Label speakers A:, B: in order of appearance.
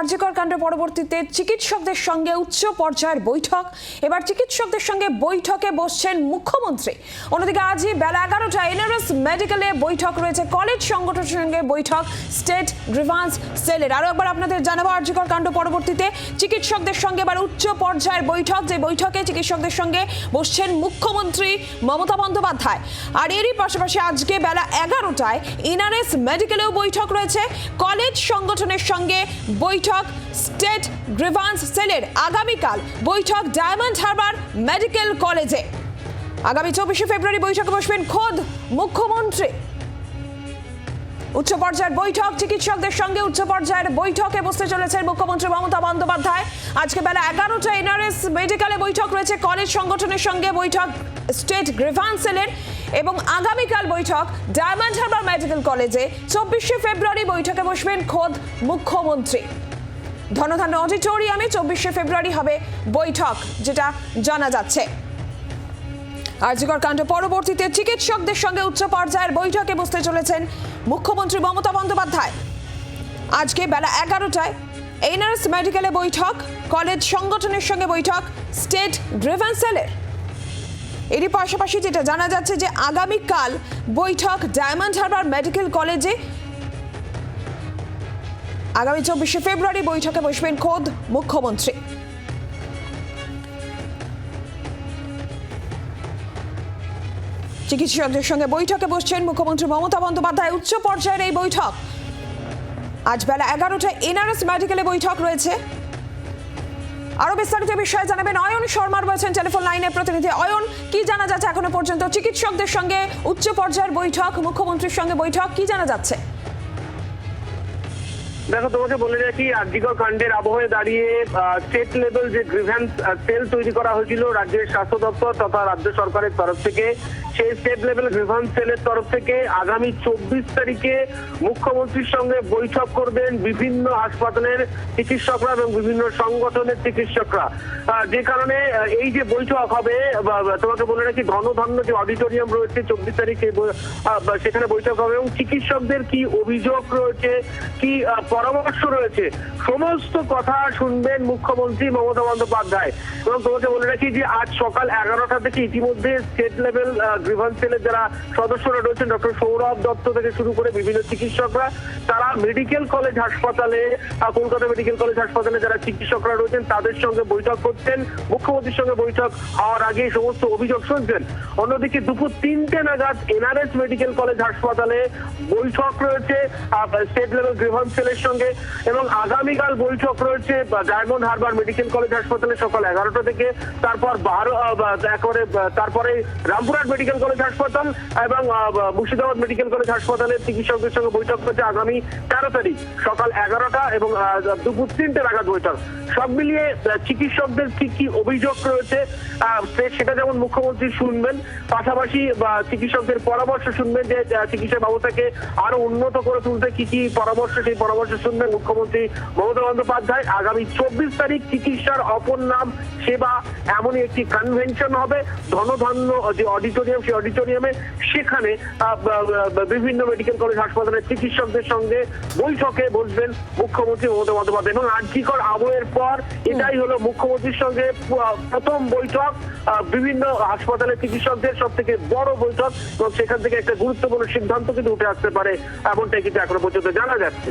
A: আরজিকর কাণ্ড পরবর্তীতে চিকিৎসকদের সঙ্গে উচ্চ পর্যায়ের বৈঠক। এবার চিকিৎসকদের সঙ্গে বৈঠকে বসছেন মুখ্যমন্ত্রী। অন্যদিকে আজই বেলা এগারোটা এনআরএস মেডিকেলে বৈঠক রয়েছে। কলেজ সংগঠনের সঙ্গে বৈঠক, স্টেট গ্রিভান্স সেলের। আরও একবার আপনাদের জানাব আরজিকর কাণ্ড পরবর্তীতে। চিকিৎসকদের সঙ্গে এবার উচ্চ পর্যায়ের বৈঠক। যে বৈঠকে চিকিৎসকদের সঙ্গে বসছেন মুখ্যমন্ত্রী মমতা বন্দ্যোপাধ্যায়। আর এরই পাশাপাশি আজকে বেলা এগারোটায় এনআরএস মেডিকেলেও বৈঠক রয়েছে। কলেজ সংগঠনের সঙ্গে বৈঠক স্টেট গ্রিভান্স সেলের আগামীকাল বৈঠক ডায়মন্ড হারবার মেডিকেল কলেজে। আগামী চব্বিশে ফেব্রুয়ারি বৈঠকে বসবেন খোদ মুখ্যমন্ত্রী। উচ্চ পর্যায়ের বৈঠক, চিকিৎসকদের সঙ্গে উচ্চ পর্যায়ের বৈঠকে বসতে চলেছেন মুখ্যমন্ত্রী মমতা বন্দ্যোপাধ্যায়। আজকে বেলা এগারোটা এনআরএস মেডিকেলে বৈঠক রয়েছে, কলেজ সংগঠনের সঙ্গে বৈঠক স্টেট গ্রিভান্সেলের এবং আগামীকাল বৈঠক ডায়মন্ড হারবার মেডিকেল কলেজে। চব্বিশে ফেব্রুয়ারি বৈঠকে বসবেন খোদ মুখ্যমন্ত্রী। ধনধান্য অডিটোরিয়ামে চব্বিশে ফেব্রুয়ারি হবে বৈঠক, যেটা জানা যাচ্ছে। আরজিকর কাণ্ড পরবর্তীতে চিকিৎসকদের সঙ্গে উচ্চ পর্যায়ের বৈঠকে বসতে চলেছেন মুখ্যমন্ত্রী মমতা বন্দ্যোপাধ্যায়। আজকে বেলা এগারোটায় এনআরএস মেডিকেলে বৈঠক, কলেজ সংগঠনের সঙ্গে বৈঠক, স্টেট গ্রিভেন্সেলের এরই পাশাপাশি যেটা জানা যাচ্ছে যে আগামীকাল বৈঠক ডায়মন্ড হারবার মেডিকেল কলেজে আগামী চব্বিশে ফেব্রুয়ারি বৈঠকে বসবেন খোদ মুখ্যমন্ত্রী। চিকিৎসকদের সঙ্গে বৈঠকে বসছেন মুখ্যমন্ত্রী মমতা বন্দ্যোপাধ্যায়। উচ্চ পর্যায়ের এই বৈঠক। আজ বেলা এগারোটায় এনআরএস মেডিকেলে বৈঠক রয়েছে। আরও বিস্তারিত বিষয়ে জানাবেন অয়ন শর্মা রয়েছেন টেলিফোন লাইনে প্রতিনিধি অয়ন, কি জানা যাচ্ছে এখনও পর্যন্ত? চিকিৎসকদের সঙ্গে উচ্চ পর্যায়ের বৈঠক, মুখ্যমন্ত্রীর সঙ্গে বৈঠক, কি জানা যাচ্ছে?
B: দেখো, তোমাকে বলে রাখি আর্জিকর কাণ্ডের আবহে দাঁড়িয়ে স্টেট লেভেল যে গ্রিভেন্স সেল তৈরি করা হয়েছিল রাজ্যের স্বাস্থ্য দপ্তর তথা রাজ্য সরকারের তরফ থেকে, সেই স্টেট লেভেল গ্রিভেন্স সেলের তরফ থেকে আগামী চব্বিশ তারিখে মুখ্যমন্ত্রীর সঙ্গে বৈঠক করবেন বিভিন্ন হাসপাতালের চিকিৎসকরা এবং বিভিন্ন সংগঠনের চিকিৎসকরা। যে কারণে এই যে বৈঠক হবে তোমাকে বলে রাখি ধনধন্য যে অডিটোরিয়াম রয়েছে চব্বিশ তারিখে সেখানে বৈঠক হবে এবং চিকিৎসকদের কি অভিযোগ রয়েছে, কি পরামর্শ রয়েছে। সমস্ত কথা শুনবেন মুখ্যমন্ত্রী মমতা বন্দ্যোপাধ্যায়। এবং তোমাকে বলে রাখি যে আজ সকাল এগারোটা থেকে ইতিমধ্যে স্টেট লেভেল গ্রিভান্স সেলের যারা সদস্যরা রয়েছেন ডক্টর সৌরভ দত্ত থেকে শুরু করে বিভিন্ন চিকিৎসকরা, তারা মেডিকেল কলেজ হাসপাতালে কলকাতা মেডিকেল কলেজ হাসপাতালে যারা চিকিৎসকরা রয়েছেন, তাদের সঙ্গে বৈঠক করছেন। মুখ্যমন্ত্রীর সঙ্গে বৈঠক হওয়ার আগে সমস্ত অভিযোগ শুনছেন। অন্যদিকে দুপুর তিনটে নাগাদ এনআরএস মেডিকেল কলেজ হাসপাতালে বৈঠক রয়েছে। স্টেট লেভেল গ্রিভান্স সেলের সঙ্গে এবং আগামীকাল বৈঠক রয়েছে ডায়মন্ড হারবার মেডিকেল কলেজ হাসপাতালে সকাল এগারোটা থেকে, তারপর বারো একেবারে তারপরে রামপুরহাট মেডিকেল কলেজ হাসপাতাল এবং মুর্শিদাবাদ মেডিকেল কলেজ হাসপাতালের চিকিৎসকদের সঙ্গে বৈঠক হচ্ছে আগামী তেরো তারিখ, সকাল এগারোটা এবং দুপুর তিনটে নাগাদ বৈঠক। সব মিলিয়ে চিকিৎসকদের কি কি অভিযোগ রয়েছে সেটা যেমন মুখ্যমন্ত্রী শুনবেন, পাশাপাশি চিকিৎসকদের পরামর্শ শুনবেন যে চিকিৎসা ব্যবস্থাকে আরও উন্নত করে তুলতে কি কি পরামর্শ, সেই পরামর্শ শুনবেন মুখ্যমন্ত্রী মমতা বন্দ্যোপাধ্যায়। আগামী চব্বিশ তারিখ চিকিৎসার অপর নাম সেবা, এমনই একটি কনভেনশন হবে। ধনধান্য যে অডিটোরিয়াম সেই অডিটোরিয়ামে সেখানে বিভিন্ন মেডিকেল কলেজ হাসপাতালের চিকিৎসকদের সঙ্গে বৈঠকে বসবেন মুখ্যমন্ত্রী মমতা বন্দ্যোপাধ্যায়। এবং আর্যিকর আবহের পর এটাই হলো মুখ্যমন্ত্রীর সঙ্গে প্রথম বৈঠক। বিভিন্ন হাসপাতালের চিকিৎসকদের সব থেকে বড় বৈঠক এবং সেখান থেকে একটা গুরুত্বপূর্ণ সিদ্ধান্ত কিন্তু উঠে আসতে পারে, এমনটাই কিন্তু এখনও পর্যন্ত জানা যাচ্ছে।